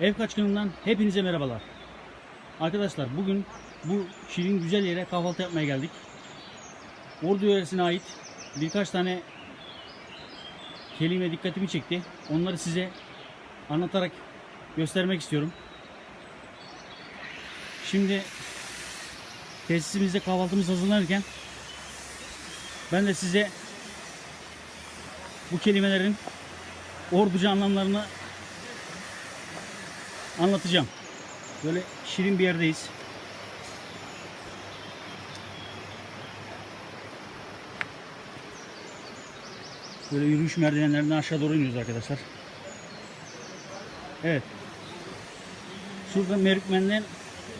Ev kaçkınından hepinize merhabalar. Arkadaşlar bugün bu şirin güzel yere kahvaltı yapmaya geldik. Ordu yöresine ait birkaç tane kelime dikkatimi çekti. Onları size anlatarak göstermek istiyorum. Şimdi tesisimizde kahvaltımız hazırlanırken ben de size bu kelimelerin orduca anlamlarını anlatacağım. Böyle şirin bir yerdeyiz. Böyle yürüyüş merdivenlerinden aşağı doğru iniyoruz arkadaşlar. Evet. Şurada merdivenden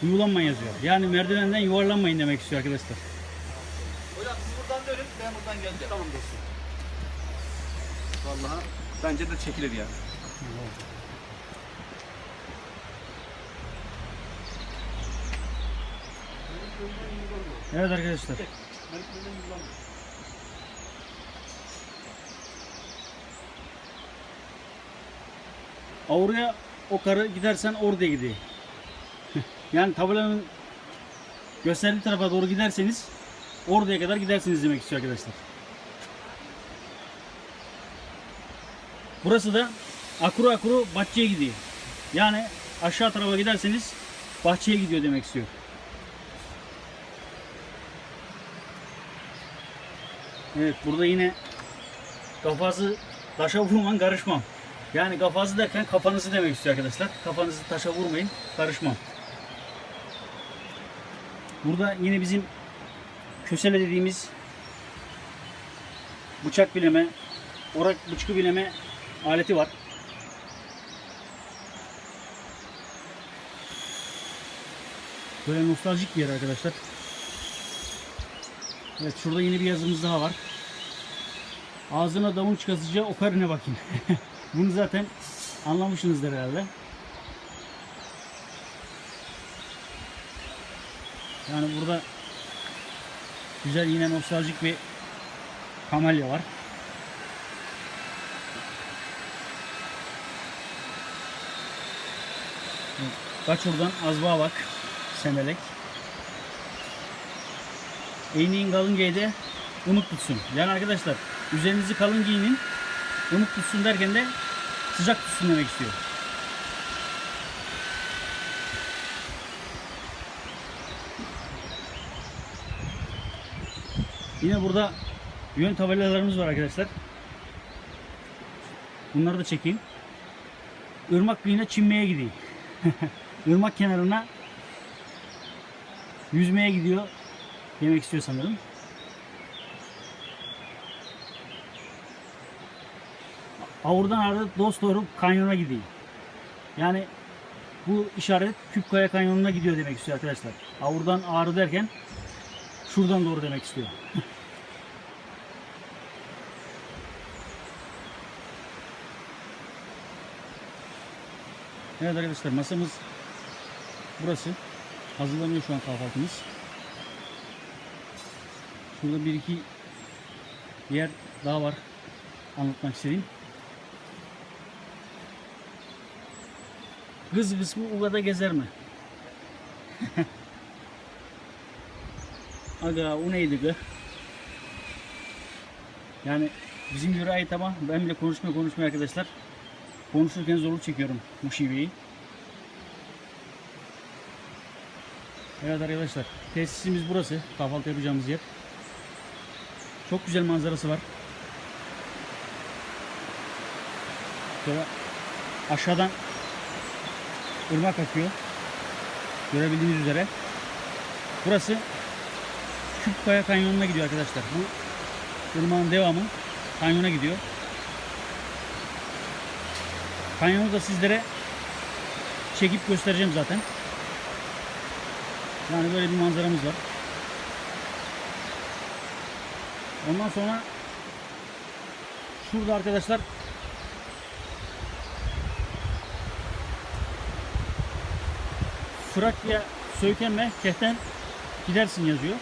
yuvarlanmayın yazıyor. Yani merdivenden yuvarlanmayın demek istiyor arkadaşlar. Hocam siz buradan dönün, ben buradan geleceğim. Tamam dostum. Vallahi bence de çekilir ya. Evet arkadaşlar. Oraya o karı gidersen oraya gidiyor. yani tabelanın gösterdiği tarafa doğru giderseniz oraya kadar gidersiniz demek istiyor arkadaşlar. Burası da akuru akuru bahçeye gidiyor. Yani aşağı tarafa giderseniz bahçeye gidiyor demek istiyor. Evet burada yine kafası taşa vurman karışmam. Yani kafası derken kafanızı demek istiyor arkadaşlar. Kafanızı taşa vurmayın karışmam. Burada yine bizim kösele dediğimiz bıçak bileme, orak bıçkı bileme aleti var. Böyle nostaljik bir yer arkadaşlar. Evet şurada yine bir yazımız daha var. Ağzına davul çıkasıca o karine bakayım. Bunu zaten anlamışsınızdır herhalde. Yani burada güzel yine nostaljik bir kamelya var. Kaç oradan azbağa bak. Semelek. Eğneğin kalın giyde unut tutsun. Yani arkadaşlar üzerinizi kalın giyinin unut tutsun derken de sıcak tutsun demek istiyor. Yine burada yön tabelalarımız var arkadaşlar. Bunları da çekeyim. Irmak kıyına çinmeye gideyim. Irmak kenarına yüzmeye gidiyor demek istiyor sanırım. Avurdan arada dost doğru kanyona gideyim. Yani bu işaret Küpkaya kanyonuna gidiyor demek istiyor arkadaşlar. Avurdan ağrı derken şuradan doğru demek istiyor. evet arkadaşlar masamız burası. Hazırlanıyor şu an kahvaltımız. Şurada bir iki yer daha var anlatmak istediğim. Kız kısmı Uga'da gezer mi? Aga o neydi be? Yani bizim yöre ait ama ben bile konuşmaya konuşmaya arkadaşlar. Konuşurken zorluk çekiyorum bu şiveyi. Evet arkadaşlar tesisimiz burası. Kahvaltı yapacağımız yer. Çok güzel manzarası var. Şöyle aşağıdan ırmak akıyor. Görebildiğiniz üzere. Burası Küpkaya Kanyonu'na gidiyor arkadaşlar. Bu ırmağın devamı kanyona gidiyor. Kanyonu da sizlere çekip göstereceğim zaten. Yani böyle bir manzaramız var. Ondan sonra şurada arkadaşlar Frakya Söğkenme Kehten gidersin yazıyor.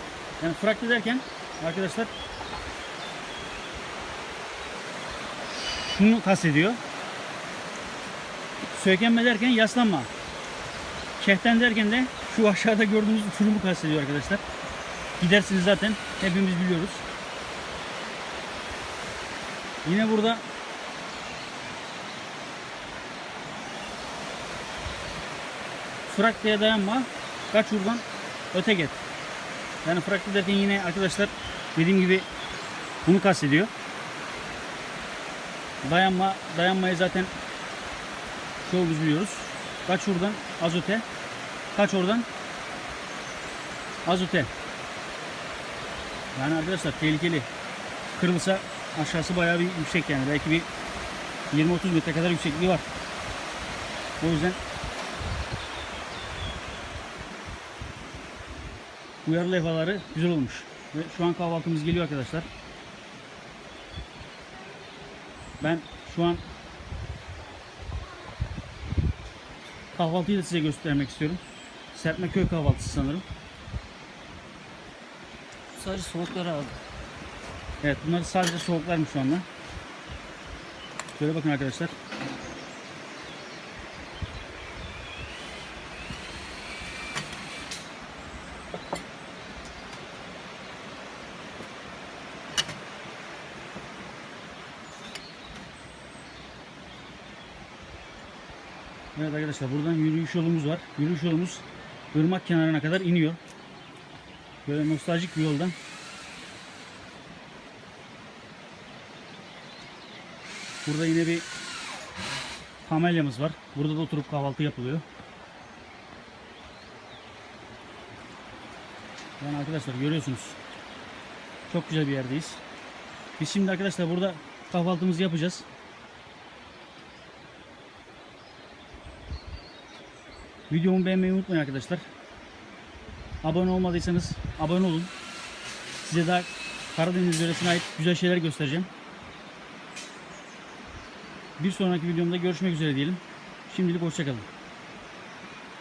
Yani Frakya derken arkadaşlar şunu kastediyor. sökenme derken yaslanma. Kehten derken de şu aşağıda gördüğünüz uçurumu kastediyor arkadaşlar. Gidersiniz zaten hepimiz biliyoruz. Yine burada Fraktaya dayanma, kaç buradan öte git. Yani frakta derken yine arkadaşlar dediğim gibi bunu kastediyor. Dayanma, dayanmayı zaten çoğumuz biliyoruz. Kaç şuradan az öte, kaç oradan az öte. Yani arkadaşlar tehlikeli. Kırılsa aşağısı bayağı bir yüksek yani. Belki bir 20-30 metre kadar yüksekliği var. O yüzden uyarı levhaları güzel olmuş. Ve şu an kahvaltımız geliyor arkadaşlar. Ben şu an kahvaltıyı da size göstermek istiyorum. Serpme köy kahvaltısı sanırım. Sadece soğukları aldım. Evet bunlar sadece soğuklarmış şu anda. Şöyle bakın arkadaşlar. Evet arkadaşlar buradan yürüyüş yolumuz var. Yürüyüş yolumuz ırmak kenarına kadar iniyor. Böyle nostaljik bir yoldan Burada yine bir kamelyamız var. Burada da oturup kahvaltı yapılıyor. Yani arkadaşlar görüyorsunuz. Çok güzel bir yerdeyiz. Biz şimdi arkadaşlar burada kahvaltımızı yapacağız. Videomu beğenmeyi unutmayın arkadaşlar. Abone olmadıysanız abone olun. Size daha Karadeniz yöresine ait güzel şeyler göstereceğim. Bir sonraki videomda görüşmek üzere diyelim. Şimdilik hoşçakalın.